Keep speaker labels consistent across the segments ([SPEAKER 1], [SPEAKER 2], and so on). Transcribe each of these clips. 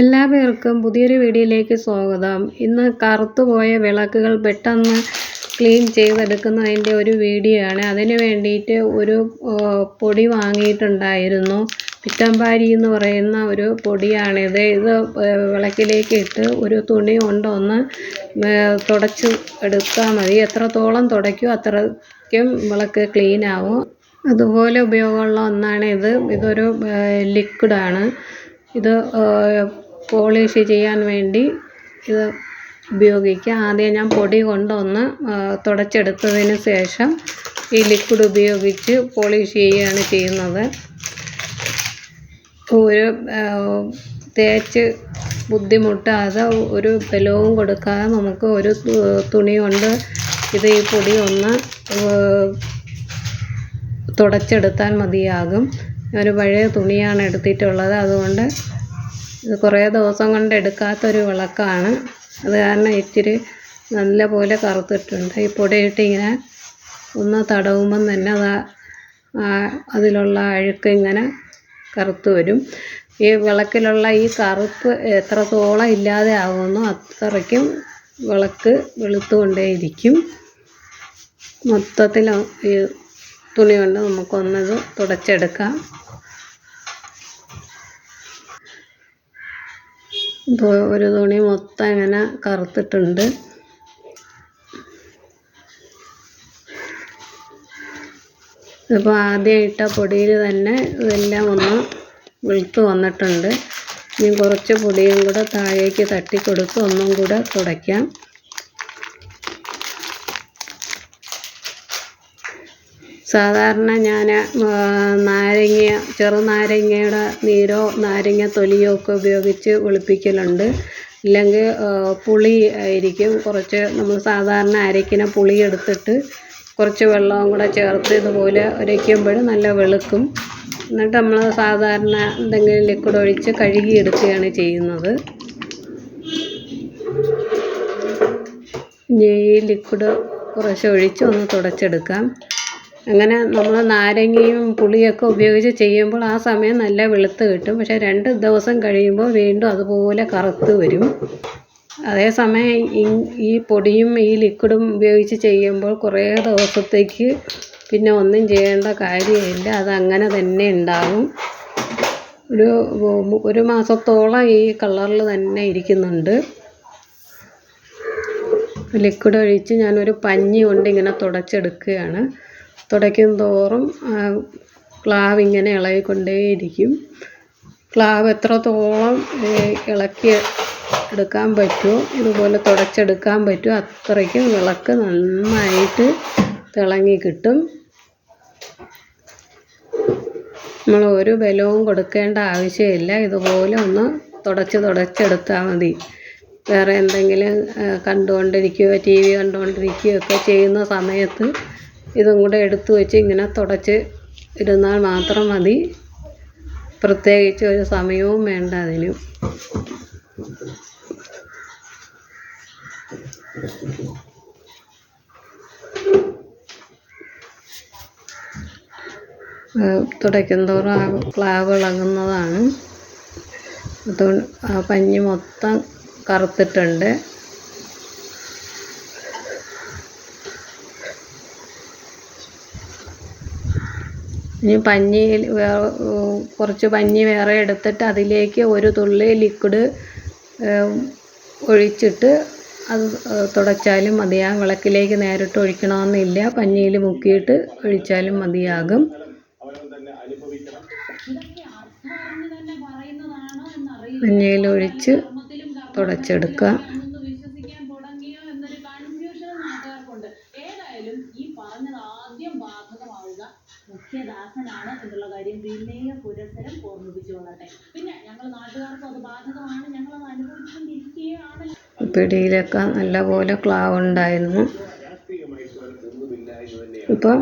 [SPEAKER 1] എല്ലാ പേർക്കും പുതിയൊരു വീഡിയോയിലേക്ക് സ്വാഗതം. ഇന്ന് കറുത്തുപോയ വിളക്കുകൾ പെട്ടെന്ന് ക്ലീൻ ചെയ്തെടുക്കുന്നതിന്റെ ഒരു വീഡിയോ ആണ് അതിന് വേണ്ടിയിട്ട് ഒരു പൊടി വാങ്ങിയിട്ടുണ്ടായിരുന്നു. പിറ്റമ്പാരി എന്ന് പറയുന്ന ഒരു പൊടിയാണിത്. ഇത് വിളക്കിലേക്ക് ഇട്ട് ഒരു തുണി കൊണ്ടൊന്ന് തുടച്ച് എടുത്താൽ മതി. എത്രത്തോളം തുടയ്ക്കും അത്രയ്ക്കും വിളക്ക് ക്ലീൻ ആവും അതുപോലെ ഉപയോഗമുള്ള ഒന്നാണ് ഇത് ഇതൊരു ലിക്വിഡാണ്. ഇത് പോളിഷ് ചെയ്യാൻ വേണ്ടി ഇത് ഉപയോഗിക്കുക ആദ്യം ഞാൻ പൊടി കൊണ്ടൊന്ന് തുടച്ചെടുത്തതിന് ശേഷം ഈ ലിക്വിഡ് ഉപയോഗിച്ച് പോളിഷ് ചെയ്യുകയാണ് ചെയ്യുന്നത്. ഒരു തേച്ച് ബുദ്ധിമുട്ടാതെ ഒരു ബലവും കൊടുക്കാതെ നമുക്ക് ഒരു തുണി കൊണ്ട് ഇത് ഈ പൊടി ഒന്ന് തുടച്ചെടുത്താൽ മതിയാകും. ഒരു പഴയ തുണിയാണ് എടുത്തിട്ടുള്ളത്. അതുകൊണ്ട് ഇത് കുറേ ദിവസം കൊണ്ട് എടുക്കാത്തൊരു വിളക്കാണ്. അത് കാരണം ഇച്ചിരി നല്ല പോലെ കറുത്തിട്ടുണ്ട്. ഈ പൊടിയിട്ട് ഇങ്ങനെ ഒന്ന് തടവുമ്പം തന്നെ അത് അതിലുള്ള അഴുക്ക് ഇങ്ങനെ കറുത്ത് വരും. ഈ വിളക്കിലുള്ള ഈ കറുപ്പ് എത്രത്തോളം ഇല്ലാതെ ആകുന്നു അത്രയ്ക്കും വിളക്ക് വെളുത്തുകൊണ്ടേയിരിക്കും. മൊത്തത്തിൽ ഈ തുണി കൊണ്ട് നമുക്കൊന്നത് തുടച്ചെടുക്കാം. ഒരു തുണി മൊത്തം ഇങ്ങനെ കറുത്തിട്ടുണ്ട്. ഇപ്പോൾ ആദ്യം ഇട്ട പൊടിയിൽ തന്നെ ഇതെല്ലാം ഒന്ന് വെളുത്ത് വന്നിട്ടുണ്ട്. ഇനി കുറച്ച് പൊടിയും കൂടെ താഴേക്ക് തട്ടി കൊടുത്ത് ഒന്നും കൂടെ തുടയ്ക്കാം. സാധാരണ ഞാൻ നാരങ്ങ ചെറുനാരങ്ങയുടെ നീരോ നാരങ്ങ തൊലിയോ ഒക്കെ ഉപയോഗിച്ച് വെളുപ്പിക്കലുണ്ട് ഇല്ലെങ്കിൽ പുളി ആയിരിക്കും. കുറച്ച് നമ്മൾ സാധാരണ അരയ്ക്കുന്ന പുളി എടുത്തിട്ട് കുറച്ച് വെള്ളവും കൂടെ ചേർത്ത് ഇതുപോലെ അരയ്ക്കുമ്പോൾ നല്ല വെളുക്കും. എന്നിട്ട് നമ്മൾ സാധാരണ എന്തെങ്കിലും ലിക്വിഡ് ഒഴിച്ച് കഴുകിയെടുക്കുകയാണ് ചെയ്യുന്നത്. ഈ ലിക്വിഡ് കുറച്ച് ഒഴിച്ച് ഒന്ന് തുടച്ചെടുക്കാം. അങ്ങനെ നമ്മൾ നാരങ്ങയും പുളിയൊക്കെ ഉപയോഗിച്ച് ചെയ്യുമ്പോൾ ആ സമയം നല്ല വെളുത്ത് കിട്ടും. പക്ഷേ രണ്ട് ദിവസം കഴിയുമ്പോൾ വീണ്ടും അതുപോലെ കറുത്ത് വരും. അതേസമയം ഈ പൊടിയും ഈ ലിക്വിഡും ഉപയോഗിച്ച് ചെയ്യുമ്പോൾ കുറേ ദിവസത്തേക്ക് പിന്നെ ഒന്നും ചെയ്യേണ്ട കാര്യമില്ല. അതങ്ങനെ തന്നെ ഉണ്ടാകും ഒരു ഒരു മാസത്തോളം ഈ കളറിൽ തന്നെ ഇരിക്കുന്നുണ്ട്. ലിക്വിഡ് ഒഴിച്ച് ഞാനൊരു പഞ്ഞി കൊണ്ട് ഇങ്ങനെ തുടച്ചെടുക്കുകയാണ്. തുടയ്ക്കും തോറും പ്ലാവ് ഇങ്ങനെ ഇളകിക്കൊണ്ടേയിരിക്കും. പ്ലാവ് എത്രത്തോളം ഇളക്കി എടുക്കാൻ പറ്റുമോ ഇതുപോലെ തുടച്ചെടുക്കാൻ പറ്റുമോ അത്രയ്ക്കും വിളക്ക് നന്നായിട്ട് തിളങ്ങി കിട്ടും. നമ്മൾ ഒരു ബലവും കൊടുക്കേണ്ട ആവശ്യമില്ല. ഇതുപോലെ ഒന്ന് തുടച്ച് തുടച്ചെടുത്താൽ മതി. വേറെ എന്തെങ്കിലും കണ്ടുകൊണ്ടിരിക്കുകയോ ടി വി കണ്ടുകൊണ്ടിരിക്കുകയോ ഒക്കെ ചെയ്യുന്ന സമയത്ത് ഇതും കൂടെ എടുത്ത് വെച്ച് ഇങ്ങനെ തുടച്ച് ഇരുന്നാൽ മാത്രം മതി. പ്രത്യേകിച്ച് ഒരു സമയവും വേണ്ട അതിന്. തുടയ്ക്കും തോറും ആ പ്ലാവ് ഇളകുന്നതാണ്. അതുകൊണ്ട് ആ പഞ്ഞി മൊത്തം കറുത്തിട്ടുണ്ട്. ഇനി പഞ്ഞി കുറച്ച് പഞ്ഞി വേറെ എടുത്തിട്ട് അതിലേക്ക് ഒരു തുള്ളി ലിക്വിഡ് ഒഴിച്ചിട്ട് അത് തുടച്ചാലും മതിയാകും വിളക്കിലേക്ക് നേരിട്ട് ഒഴിക്കണമെന്നില്ല. പഞ്ഞിയിൽ മുക്കിയിട്ട് ഒഴിച്ചാലും മതിയാകും. പഞ്ഞിയിൽ ഒഴിച്ച് തുടച്ചെടുക്കുക. മുഖ്യദാസനാണ് എന്നുള്ള കാര്യം പിന്നെയും പുരസരം ഓർമ്മിപ്പിച്ചു കൊള്ളട്ടെ. പിന്നെ ഞങ്ങൾ നാട്ടുകാർക്ക് അത് ബാധകമാണ് ഞങ്ങൾ അത് അനുഭവിച്ചുകൊണ്ടിരിക്കുകയാണ്. പിടിയിലൊക്കെ നല്ലപോലെ ക്ലാവ് ഉണ്ടായിരുന്നു. ഇപ്പം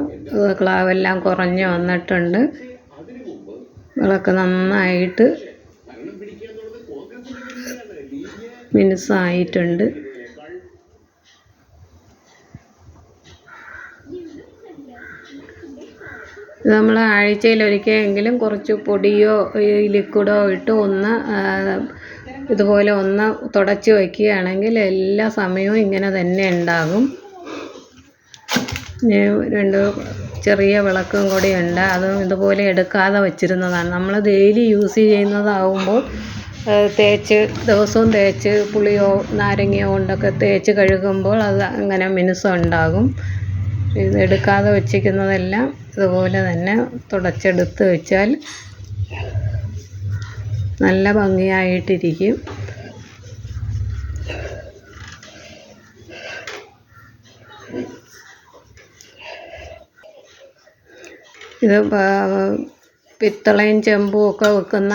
[SPEAKER 1] ക്ലാവെല്ലാം കുറഞ്ഞു വന്നിട്ടുണ്ട്. വിളക്ക് നന്നായിട്ട് മിനുസായിട്ടുണ്ട്. ഇത് ആഴ്ചയിൽ ഒരിക്കലെങ്കിലും കുറച്ച് പൊടിയോ ലിക്വിഡോ ഇട്ട് ഒന്ന് ഇതുപോലെ ഒന്ന് തുടച്ച് വയ്ക്കുകയാണെങ്കിൽ എല്ലാ സമയവും ഇങ്ങനെ തന്നെ ഉണ്ടാകും. രണ്ട് ചെറിയ വിളക്കും കൂടി ഉണ്ട്. അതും ഇതുപോലെ എടുക്കാതെ വച്ചിരുന്നതാണ്. നമ്മൾ ഡെയിലി യൂസ് ചെയ്യുന്നതാകുമ്പോൾ തേച്ച് ദിവസവും തേച്ച് പുളിയോ നാരങ്ങയോ കൊണ്ടൊക്കെ തേച്ച് കഴുകുമ്പോൾ അത് അങ്ങനെ മിനുസം ഉണ്ടാകും ഇത് എടുക്കാതെ വച്ചിരിക്കുന്നതെല്ലാം ഇതുപോലെ തന്നെ തുടച്ചെടുത്ത് വെച്ചാൽ നല്ല ഭംഗിയായിട്ടിരിക്കും. ഇത് പിത്തളയും ചെമ്പും ഒക്കെ വെക്കുന്ന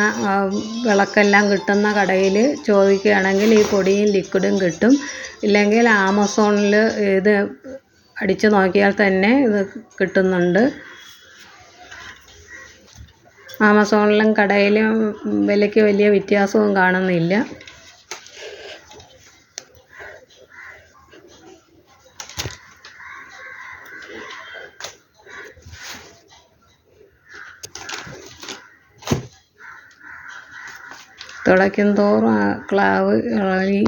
[SPEAKER 1] വിളക്കെല്ലാം കിട്ടുന്ന കടയിൽ ചോദിക്കുകയാണെങ്കിൽ ഈ പൊടിയും ലിക്വിഡും കിട്ടും. ഇല്ലെങ്കിൽ ആമസോണിൽ ഇത് അടിച്ച് നോക്കിയാൽ തന്നെ ഇത് കിട്ടുന്നുണ്ട്. ആമസോണിലും കടയിലും വിലയ്ക്ക് വലിയ വ്യത്യാസവും കാണുന്നില്ല. തുടയ്ക്കും തോറും ആ ക്ലാവ് ഇളകി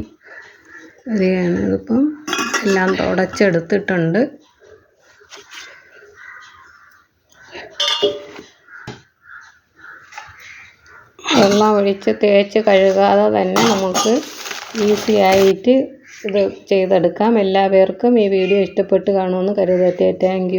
[SPEAKER 1] വരികയാണ്. ഇതിപ്പം എല്ലാം തുടച്ചെടുത്തിട്ടുണ്ട്. വെള്ളം ഒഴിച്ച് തേച്ച് കഴുകാതെ തന്നെ നമുക്ക് ഈസി ആയിട്ട് ഇത് ചെയ്തെടുക്കാം. എല്ലാ പേർക്കും ഈ വീഡിയോ ഇഷ്ടപ്പെട്ട് കാണുമെന്ന് കരുതട്ടെ താങ്ക്